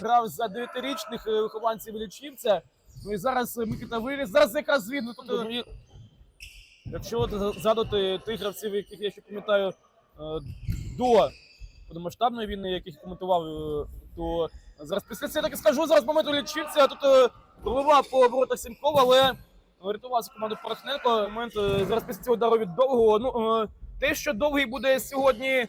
грав за дев'ятирічних е, вихованців Лічівця. Ну і зараз е, Микита виріс. Зараз якраз він. Ну, тобто, якщо от згадати тих гравців, яких я ще пам'ятаю е, до повномасштабної війни, яких коментував, е, то зараз після цього так і скажу, зараз моменту Лічівця тут е, проливав по оборотах Сімкова, але рятувався команду Порохненко. Момент е, зараз після цього удару від довгого. Ну, е, те, що довгий буде сьогодні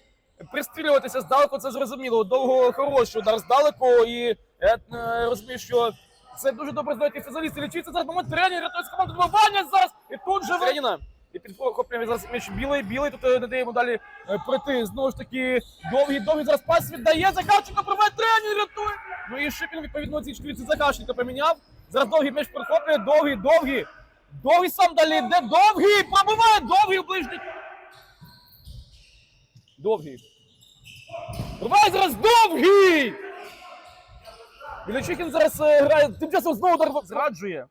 пристрілюватися здалеку, це зрозуміло. Довго хороший удар здалеку, і я е, розумію, що це дуже добре знають і фізалісти. Лічиться зараз момент тренер, рятує команду добивання зараз. І тут же Треніна. І підхоплює зараз м'яч білий, білий, тут не дає йому далі пройти. Знову ж таки, довгий, довгий зараз пас віддає. Захарченко проведе тренер, рятує. Ну і Шипін, відповідно, ці чотири Захарченко поміняв. Зараз довгий м'яч перехоплює, довгий, довгий. Довгий сам далі довгий, пробиває довгий ближній. Довгий. Рвай зараз довгий! Білячикін зараз е, грає, тим часом знову удар зраджує.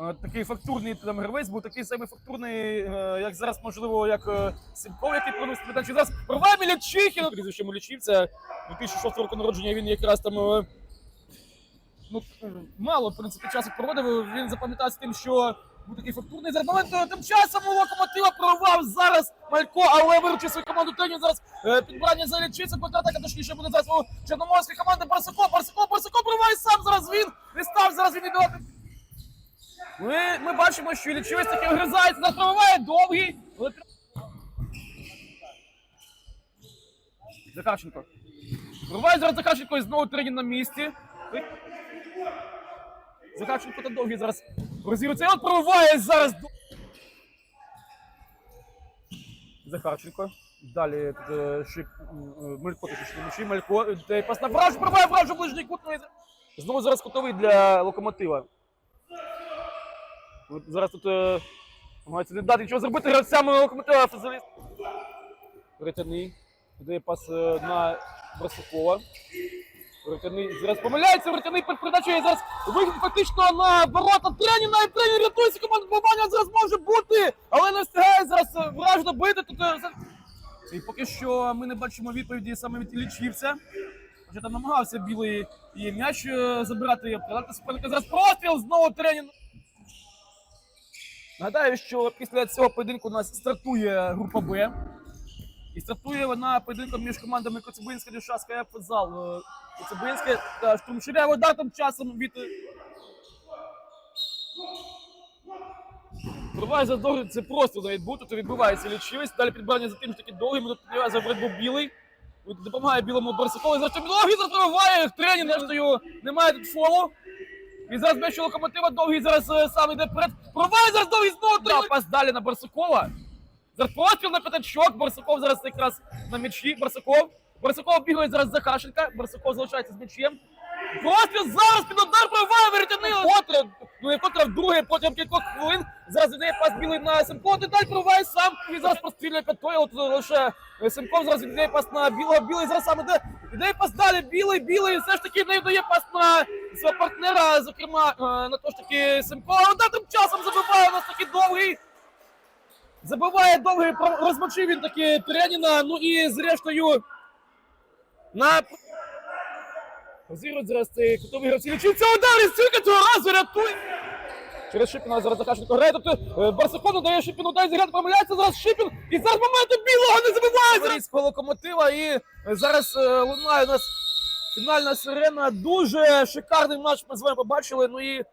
Е, Такий фактурний там гравець був такий самий фактурний, е, як зараз, можливо, як е, Сімков, який проносить передачу. Зараз рває Білячихін! Прізвище Мулячівця. 2006 року народження він якраз там е, ну, е, мало, в принципі, часу проводив. Він запам'ятався тим, що був такий фактурний момент. е, Тим часом у локомотива прорвав зараз Малько, але виручив свою команду Теню. Зараз е, підбирання за лічиться, контратака точніше буде зараз у чорноморської команди Барсако, Барсако, Барсако прорває сам зараз він. Не став зараз він віддавати. Ми, ми бачимо, що лічивець таки огризається, пробиває довгий. Захарченко. Прорває зараз Захарченко і знову тренінг на місці. Захарченко та довгий зараз розігрується. От прориває зараз. Захарченко. Далі е, Шип, е, точніше м'ячі, е, Пас на вражу, пробиває вражу ближній кут. ну Знову зараз кутовий для локомотива. От зараз тут намагається не дати нічого зробити гравцям локомотива футболіст. Ретяний. Дає пас на Барсукова. Ретяний зараз помиляється, Ретяний під передачею зараз вихід фактично на ворота Треніна і Тренін рятується команду Бабаня зараз може бути, але не встигає зараз вражно бити. Тут е, і поки що ми не бачимо відповіді саме від Ілічівця. Хоча там намагався білий і м'яч е, забирати і обкладати суперника. Зараз простріл знову Тренін. Нагадаю, що після цього поєдинку у нас стартує група Б. І стартує вона поєдинком між командами Коцюбинська Дюшаська і футзал. Е, Коцюбинське та Штурмширя вода тим часом від. е, Триває за довгий, це просто навіть був, тут відбувається лічивість. Далі підбирання за тим ж таки довгим, тут підбирає за боротьбу білий. Допомагає білому Барсакову, зараз довгий зараз пробиває, тренінг, рештою немає тут фолу. І зараз у локомотива довгий зараз е, сам йде вперед. Пробиває зараз довгий знову тренінг. Пас далі на Барсакова. Зараз постріл на п'ятачок. Барсаков зараз якраз на м'ячі. Барсаков. Барсаков бігає зараз за Хашенка. Барсаков залишається з м'ячем. Постріл зараз під удар пробиває веретянили. Котре, ну і котре вдруге протягом кількох хвилин. Зараз віддає пас білий на Семко. Деталь пробиває сам. І зараз прострілює п'ятою. От лише Семков зараз віддає пас на білого. Білий зараз сам іде. Віддає пас далі. Білий, білий. Все ж таки не віддає пас на свого партнера. Зокрема, е, на то ж таки Семко. А тим часом забиває у нас такий довгий. Забиває довгий, розмочив він таки Треніна, ну і зрештою на Розігрують зараз цей кутовий гравці. Лічиться удар із цього цього разу рятує. Через Шипіна зараз Захарченко грає. Тобто е, Барсакону дає Шипіну, дай зіграти, помиляється зараз Шипін. І зараз моменту білого не забиває зараз локомотива. І е, зараз е, лунає у нас фінальна сирена. Дуже шикарний матч ми з вами побачили. Ну і